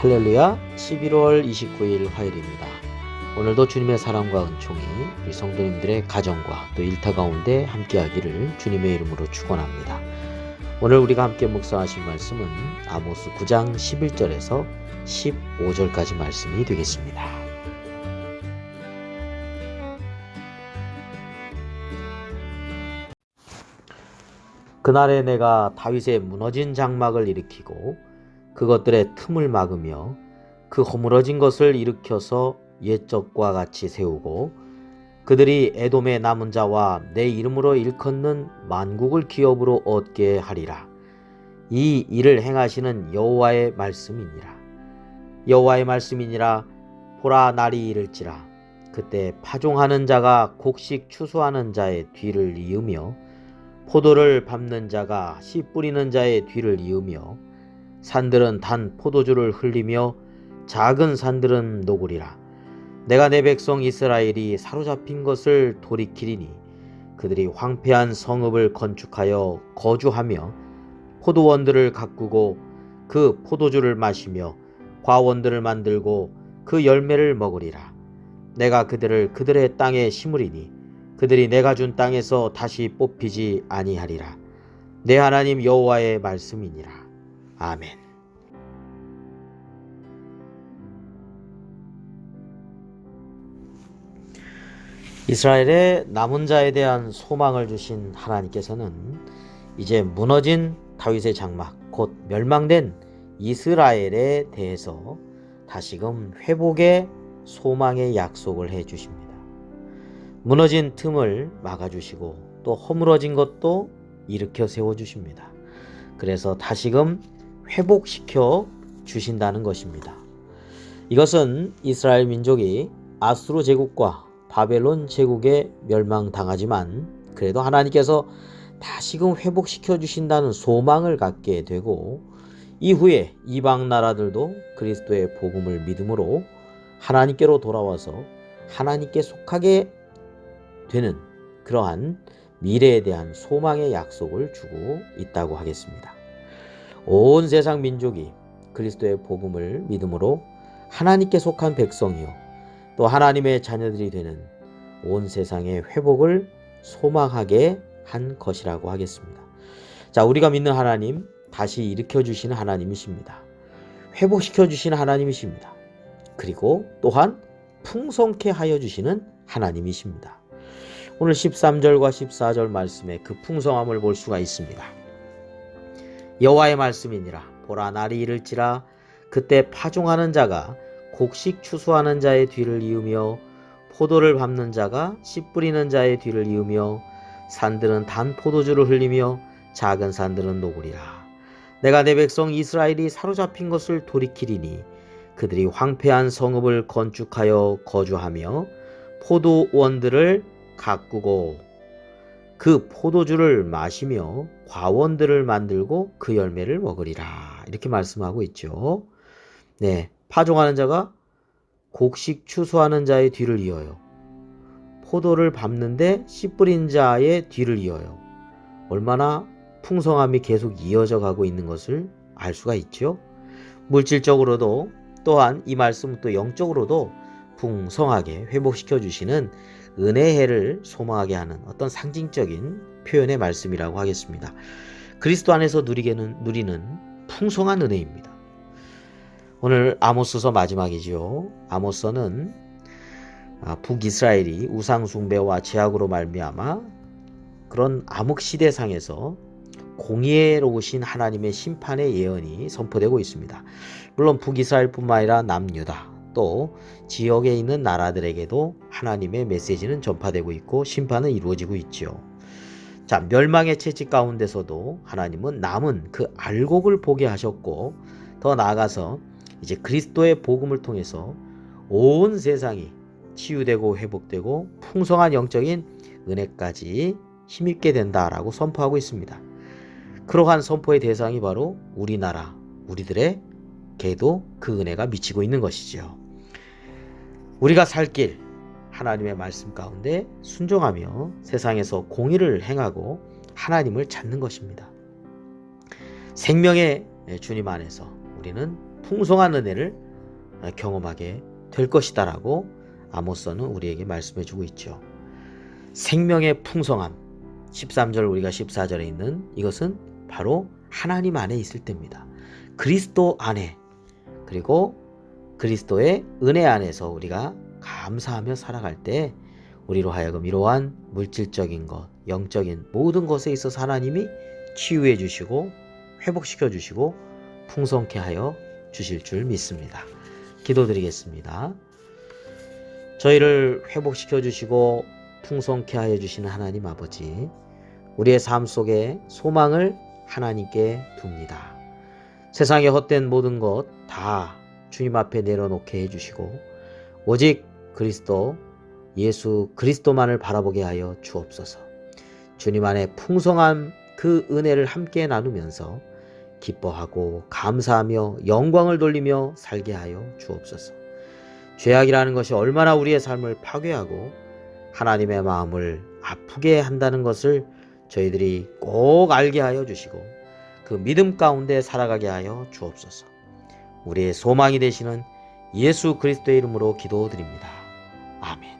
할렐루야 11월 29일 화요일입니다. 오늘도 주님의 사랑과 은총이 우리 성도님들의 가정과 또 일터 가운데 함께하기를 주님의 이름으로 축원합니다. 오늘 우리가 함께 묵상하실 말씀은 아모스 9장 11절에서 15절까지 말씀이 되겠습니다. 그날에 내가 다윗의 무너진 장막을 일으키고 그것들의 틈을 막으며 그 허물어진 것을 일으켜서 옛적과 같이 세우고 그들이 에돔의 남은 자와 내 이름으로 일컫는 만국을 기업으로 얻게 하리라. 이 일을 행하시는 여호와의 말씀이니라. 여호와의 말씀이니라. 보라 날이 이를지라. 그때 파종하는 자가 곡식 추수하는 자의 뒤를 이으며 포도를 밟는 자가 씨 뿌리는 자의 뒤를 이으며 산들은 단 포도주를 흘리며 작은 산들은 녹으리라. 내가 내 백성 이스라엘이 사로잡힌 것을 돌이키리니 그들이 황폐한 성읍을 건축하여 거주하며 포도원들을 가꾸고 그 포도주를 마시며 과원들을 만들고 그 열매를 먹으리라. 내가 그들을 그들의 땅에 심으리니 그들이 내가 준 땅에서 다시 뽑히지 아니하리라. 내 하나님 여호와의 말씀이니라. 아멘. 이스라엘의 남은 자에 대한 소망을 주신 하나님께서는 이제 무너진 다윗의 장막, 곧 멸망된 이스라엘에 대해서 다시금 회복의 소망의 약속을 해 주십니다. 무너진 틈을 막아주시고 또 허물어진 것도 일으켜 세워 주십니다. 그래서 다시금 회복시켜 주신다는 것입니다. 이것은 이스라엘 민족이 아수르 제국과 바벨론 제국에 멸망당하지만 그래도 하나님께서 다시금 회복시켜 주신다는 소망을 갖게 되고 이후에 이방 나라들도 그리스도의 복음을 믿음으로 하나님께로 돌아와서 하나님께 속하게 되는 그러한 미래에 대한 소망의 약속을 주고 있다고 하겠습니다. 온 세상 민족이 그리스도의 복음을 믿음으로 하나님께 속한 백성이요. 또 하나님의 자녀들이 되는 온 세상의 회복을 소망하게 한 것이라고 하겠습니다. 자, 우리가 믿는 하나님, 다시 일으켜 주시는 하나님이십니다. 회복시켜 주시는 하나님이십니다. 그리고 또한 풍성케 하여 주시는 하나님이십니다. 오늘 13절과 14절 말씀에 그 풍성함을 볼 수가 있습니다. 여호와의 말씀이니라 보라 날이 이를지라 그때 파종하는 자가 곡식 추수하는 자의 뒤를 이으며 포도를 밟는 자가 씨 뿌리는 자의 뒤를 이으며 산들은 단 포도주를 흘리며 작은 산들은 녹으리라. 내가 내 백성 이스라엘이 사로잡힌 것을 돌이키리니 그들이 황폐한 성읍을 건축하여 거주하며 포도원들을 가꾸고 그 포도주를 마시며 과원들을 만들고 그 열매를 먹으리라. 이렇게 말씀하고 있죠. 네. 파종하는 자가 곡식 추수하는 자의 뒤를 이어요. 포도를 밟는데 씨 뿌린 자의 뒤를 이어요. 얼마나 풍성함이 계속 이어져 가고 있는 것을 알 수가 있죠. 물질적으로도 또한 이 말씀은 또 영적으로도 풍성하게 회복시켜 주시는 은혜의 해를 소망하게 하는 어떤 상징적인 표현의 말씀이라고 하겠습니다. 그리스도 안에서 누리게는 누리는 풍성한 은혜입니다. 오늘 아모스서 마지막이지요. 아모스는 아, 북이스라엘이 우상 숭배와 제약으로 말미암아 그런 암흑 시대상에서 공의로우신 하나님의 심판의 예언이 선포되고 있습니다. 물론 북이스라엘뿐만 아니라 남유다 또 지역에 있는 나라들에게도 하나님의 메시지는 전파되고 있고 심판은 이루어지고 있지요. 자, 멸망의 채찍 가운데서도 하나님은 남은 그 알곡을 보게 하셨고 더 나아가서 이제 그리스도의 복음을 통해서 온 세상이 치유되고 회복되고 풍성한 영적인 은혜까지 힘입게 된다라고 선포하고 있습니다. 그러한 선포의 대상이 바로 우리나라, 우리들에게도 그 은혜가 미치고 있는 것이지요. 우리가 살 길, 하나님의 말씀 가운데 순종하며 세상에서 공의를 행하고 하나님을 찾는 것입니다. 생명의 주님 안에서 우리는 풍성한 은혜를 경험하게 될 것이다라고 아모스는 우리에게 말씀해 주고 있죠. 생명의 풍성함 13절 우리가 14절에 있는 이것은 바로 하나님 안에 있을 때입니다. 그리스도 안에 그리고 그리스도의 은혜 안에서 우리가 감사하며 살아갈 때 우리로 하여금 이러한 물질적인 것, 영적인 모든 것에 있어서 하나님이 치유해 주시고 회복시켜 주시고 풍성케 하여 주실 줄 믿습니다. 기도드리겠습니다. 저희를 회복시켜 주시고 풍성케 하여 주시는 하나님 아버지, 우리의 삶 속에 소망을 하나님께 둡니다. 세상의 헛된 모든 것 다 주님 앞에 내려놓게 해주시고, 오직 그리스도, 예수 그리스도만을 바라보게 하여 주옵소서. 주님 안에 풍성한 그 은혜를 함께 나누면서 기뻐하고 감사하며 영광을 돌리며 살게 하여 주옵소서. 죄악이라는 것이 얼마나 우리의 삶을 파괴하고 하나님의 마음을 아프게 한다는 것을 저희들이 꼭 알게 하여 주시고 그 믿음 가운데 살아가게 하여 주옵소서. 우리의 소망이 되시는 예수 그리스도의 이름으로 기도드립니다. 아멘.